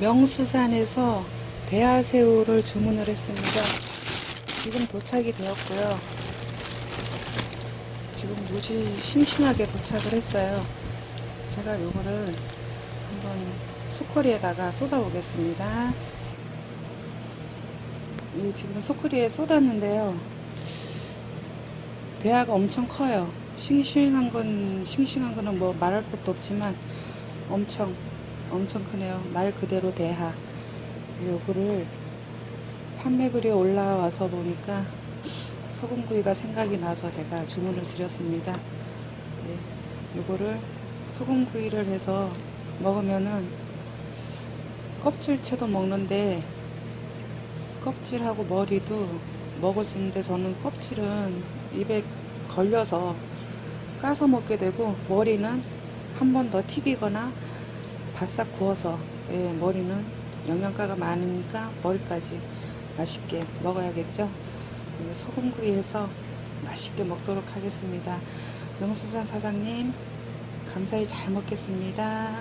명수산에서 대하새우를 주문을 했습니다. 지금 도착이 되었고요. 지금 무지 싱싱하게 도착을 했어요. 제가 요거를 한번 소커리에다가 쏟아보겠습니다. 이 지금 소쿠리에 쏟았는데요. 대하가 엄청 커요. 싱싱한 건 싱싱한 거는 뭐 말할 것도 없지만 엄청 엄청 크네요. 말 그대로 대하. 요거를 판매글에 올라와서 보니까 소금구이가 생각이 나서 제가 주문을 드렸습니다. 네, 요거를 소금구이를 해서 먹으면은 껍질채도 먹는데 껍질하고 머리도 먹을 수 있는데 저는 껍질은 입에 걸려서 까서 먹게 되고 머리는 한 번 더 튀기거나 바싹 구워서 예, 머리는 영양가가 많으니까 머리까지 맛있게 먹어야겠죠. 예, 소금구이해서 맛있게 먹도록 하겠습니다. 명수산 사장님 감사히 잘 먹겠습니다.